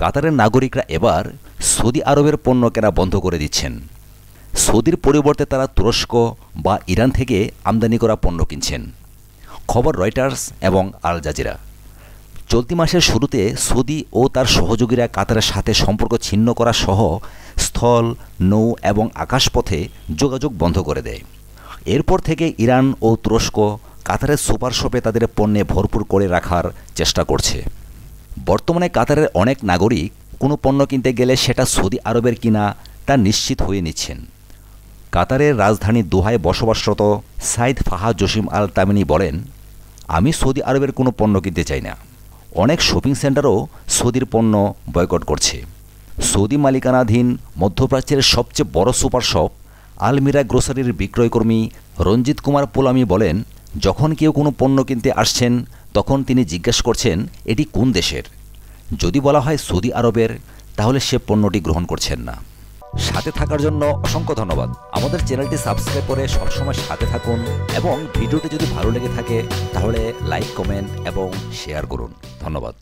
কাতারের নাগরিকরা এবার সৌদি আরবের পণ্য কেনা বন্ধ করে দিচ্ছেন। সৌদির পরিবর্তে তারা তুরস্ক বা ইরান থেকে আমদানি করা পণ্য কিনছেন। খবর রয়টার্স এবং আল জাজিরা। চলতি মাসের শুরুতে সৌদি ও তার সহযোগীরা কাতারের সাথে সম্পর্ক ছিন্ন করা সহ স্থল, নৌ এবং আকাশপথে যোগাযোগ বন্ধ করে দেয়। এরপর থেকে ইরান ও তুরস্ক কাতারের সুপার শপে তাদের পণ্যে ভরপুর করে রাখার চেষ্টা করছে। বর্তমানে কাতারের অনেক নাগরিক কোনো পণ্য কিনতে গেলে সেটা সৌদি আরবের কিনা তা নিশ্চিত হয়ে নিচ্ছেন। কাতারের রাজধানী দোহায় বসবাসরত সাইদ ফাহা জসিম আল তামিনি বলেন, আমি সৌদি আরবের কোনো পণ্য কিনতে চাই না। অনেক শপিং সেন্টারও সৌদির পণ্য বয়কট করছে। সৌদি মালিকানাধীন মধ্যপ্রাচ্যের সবচেয়ে বড় সুপার শপ আলমিরা গ্রোসারির বিক্রয়কর্মী রঞ্জিত কুমার পোলামি বলেন যখন কেউ কোনো পণ্য কিনতে আসছেন, তখন তিনি জিজ্ঞেস করছেন, এটি কোন দেশের? যদি বলা হয় সৌদি আরবের, তাহলে সে পণ্যটি গ্রহণ করছেন না। সাথে থাকার জন্য অসংখ্য ধন্যবাদ। আমাদের চ্যানেলটি সাবস্ক্রাইব করে সবসময় সাথে থাকুন এবং ভিডিওটি যদি ভালো লেগে থাকে, তাহলে লাইক, কমেন্ট এবং শেয়ার করুন। ধন্যবাদ।